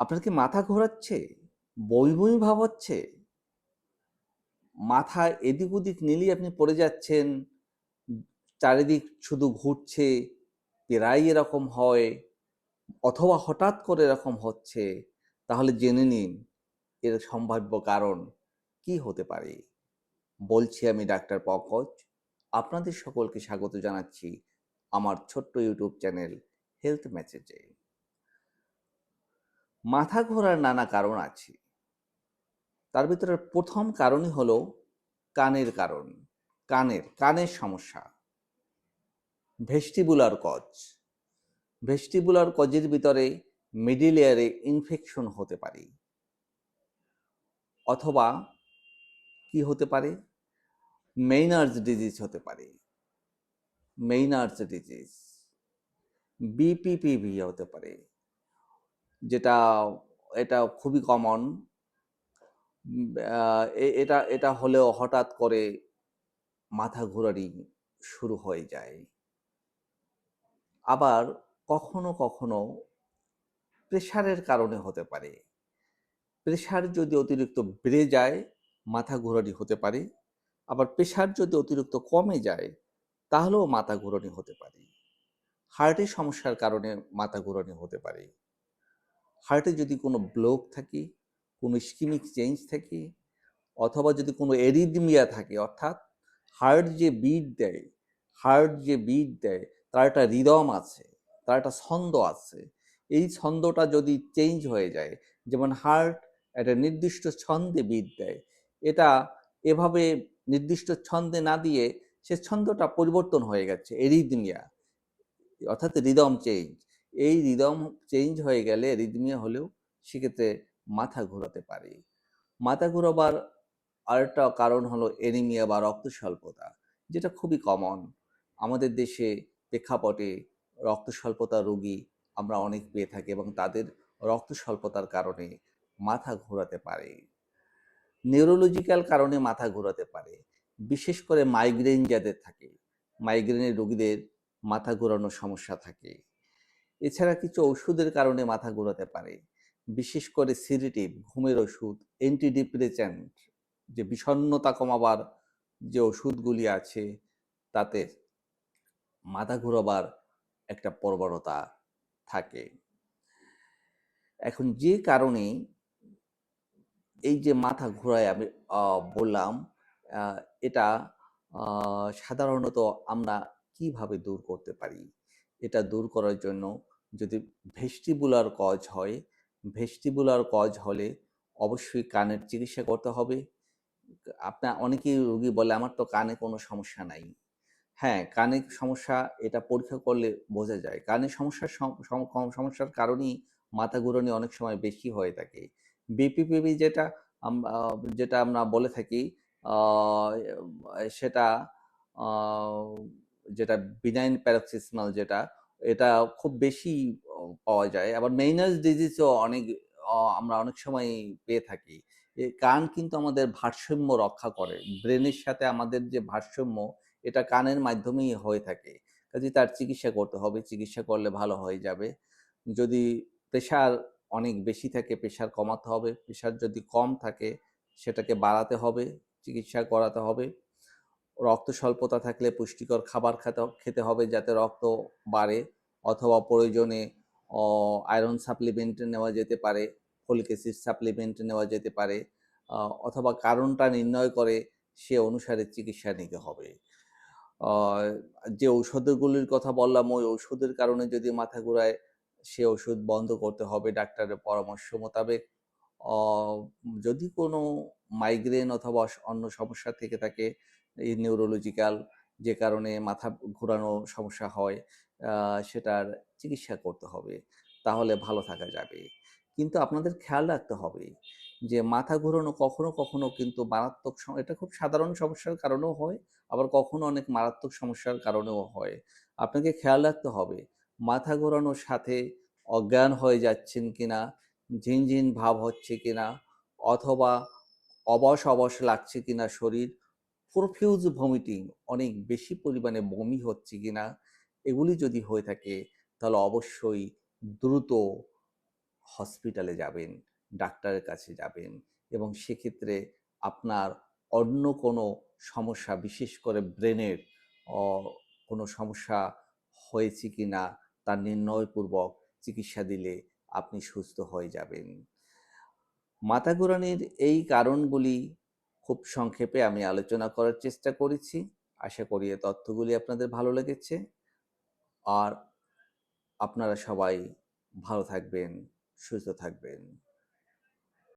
আপনার কি মাথা ঘোরাচ্ছে? বমি বমি ভাব হচ্ছে? মাথা এদিক ওদিক নিলেই আপনি পড়ে যাচ্ছেন, চারিদিক শুধু ঘুরছে প্রায় এরকম হয়, অথবা হঠাৎ করে এরকম হচ্ছে, তাহলে জেনে নিন এর সম্ভাব্য কারণ কি হতে পারে। বলছি আমি ডাক্তার পঙ্কজ, আপনাদের সকলকে স্বাগত জানাচ্ছি আমার ছোট্ট ইউটিউব চ্যানেল হেলথ মেসেজে। মাথা ঘোরার নানা কারণ আছে। তার ভিতরে প্রথম কারণই হলো কানের কারণ, কানের কানের সমস্যা। ভেস্টিবুলার কজ, ভেস্টিবুলার কজের ভিতরে মিডিল এয়ারে ইনফেকশন হতে পারে। অথবা কি হতে পারে? মেইনার্স ডিজিজ হতে পারে। মেইনার্স ডিজিজ, বিপিপিভি হতে পারে। যেটা, এটা খুবই কমন এটা এটা হলেও হঠাৎ করে মাথা ঘোরারি শুরু হয়ে যায়। আবার কখনো কখনো প্রেশারের কারণে হতে পারে। প্রেশার যদি অতিরিক্ত বেড়ে যায়, মাথা ঘোরানি হতে পারে। আবার প্রেশার যদি অতিরিক্ত কমে যায়, তাহলেও মাথা ঘোরানি হতে পারে। হার্টের সমস্যার কারণে মাথা ঘোরানি হতে পারে। হার্টে যদি কোনো ব্লক থাকে, কোনো স্কিমিক চেঞ্জ থাকে, অথবা যদি কোনো এরিদমিয়া থাকে, অর্থাৎ হার্ট যে বিট দেয়, হার্ট যে বিট দেয়, তার একটা রিদম আছে, তার একটা ছন্দ আছে, এই ছন্দটা যদি চেঞ্জ হয়ে যায়, যেমন হার্ট একটা নির্দিষ্ট ছন্দে বিট দেয়, এটা এভাবে নির্দিষ্ট ছন্দে না দিয়ে সে ছন্দটা পরিবর্তন হয়ে গেছে এরিদমিয়া অর্থাৎ রিদম চেঞ্জ এই রিদম চেঞ্জ হয়ে গেলে রিদমিয়া হলেও সেক্ষেত্রে মাথা ঘোরাতে পারে। মাথা ঘোরাবার আরেকটা কারণ হলো এনিমিয়া বা রক্ত স্বল্পতা যেটা খুবই কমন আমাদের দেশে প্রেক্ষাপটে রক্ত স্বল্পতা রোগী আমরা অনেক পেয়ে থাকি এবং তাদের রক্ত স্বল্পতার কারণে মাথা ঘোরাতে পারে। নিউরোলজিক্যাল কারণে মাথা ঘোরাতে পারে। বিশেষ করে মাইগ্রেন যাদের থাকে মাইগ্রেনের রোগীদের মাথা ঘোরানোর সমস্যা থাকে। এছাড়া কিছু ওষুধের কারণে মাথা ঘোরাতে পারে। বিশেষ করে সিরিটিভ ঘুমের ওষুধ অ্যান্টিডিপ্রেসেন্ট যে বিষণ্নতা কমাবার যে ওষুধগুলি আছে, তাতে মাথা ঘুরবার একটা প্রবণতা থাকে। এখন যে কারণে এই যে মাথা ঘোরায় আমি বললাম এটা সাধারণত আমরা কীভাবে দূর করতে পারি? এটা দূর করার জন্য যদি ভেস্টিবুলার কজ হয় ভেস্টিবুলার কজ হলে অবশ্যই কানের চিকিৎসা করতে হবে। আপনার অনেকেই রোগী বলে, আমার তো কানে কোনো সমস্যা নাই। হ্যাঁ কানে সমস্যা, এটা পরীক্ষা করলে বোঝা যায়। কানের সমস্যার সমস্যার কারণেই মাথা ঘুরনি অনেক সময় বেশি হয়ে থাকে। বিপিপিবি যেটা যেটা আমরা বলে থাকি সেটা যেটা বিনাইন প্যারাক্সিসমাল যেটা, এটা খুব বেশি পাওয়া যায়। আবার মেইনাস ডিজিজও অনেক আমরা অনেক সময় পেয়ে থাকি। কান কিন্তু আমাদের ভারসাম্য রক্ষা করে। ব্রেনের সাথে আমাদের যে ভারসাম্য, এটা কানের মাধ্যমেই হয়ে থাকে। কাজে তার চিকিৎসা করতে হবে। চিকিৎসা করলে ভালো হয়ে যাবে। যদি প্রেশার অনেক বেশি থাকে প্রেশার কমাতে হবে। প্রেশার যদি কম থাকে, সেটাকে বাড়াতে হবে। চিকিৎসা করাতে হবে। রক্ত স্বল্পতা থাকলে পুষ্টিকর খাবার খেতে খেতে হবে যাতে রক্ত বাড়ে অথবা প্রয়োজনে আয়রন সাপ্লিমেন্ট নেওয়া যেতে পারে ফলিক অ্যাসিড সাপ্লিমেন্ট নেওয়া যেতে পারে অথবা কারণটা নির্ণয় করে সে অনুসারে চিকিৎসা নিতে হবে। যে ঔষধগুলির কথা বললাম, ওই ওষুধের কারণে যদি মাথা ঘুরায়, সে ওষুধ বন্ধ করতে হবে ডাক্তারের পরামর্শ মোতাবেক। যদি কোনো মাইগ্রেন অথবা অন্য সমস্যা থেকে থাকে এই নিউরোলজিক্যাল যে কারণে মাথা ঘোরানো সমস্যা হয় সেটার চিকিৎসা করতে হবে, তাহলে ভালো থাকা যাবে। কিন্তু আপনাদের খেয়াল রাখতে হবে যে মাথা ঘোরানো কখনো কখনো কিন্তু মারাত্মক এটা খুব সাধারণ সমস্যার কারণেও হয়, আবার কখনো অনেক মারাত্মক সমস্যার কারণেও হয়। আপনাকে খেয়াল রাখতে হবে মাথা ঘোরানোর সাথে অজ্ঞান হয়ে যাচ্ছেন কিনা, ঝিনঝিন ভাব হচ্ছে কিনা, অথবা অবশ অবশ লাগছে কিনা শরীর প্রফিউজ ভমিটিং অনেক বেশি পরিমাণে বমি হচ্ছে কিনা এগুলি যদি হয়ে থাকে, তাহলে অবশ্যই দ্রুত হসপিটালে যাবেন, ডাক্তারের কাছে যাবেন এবং সেক্ষেত্রে আপনার অন্য কোনো সমস্যা, বিশেষ করে ব্রেনের কোনো সমস্যা হয়েছে কি না তার নির্ণয়পূর্বক চিকিৎসা দিলে আপনি সুস্থ হয়ে যাবেন। মাথা এই কারণগুলি খুব সংক্ষেপে আমি আলোচনা করার চেষ্টা করেছি। আশা করি এই তথ্যগুলি আপনাদের ভালো লেগেছে। আর আপনারা সবাই ভালো থাকবেন, সুস্থ থাকবেন।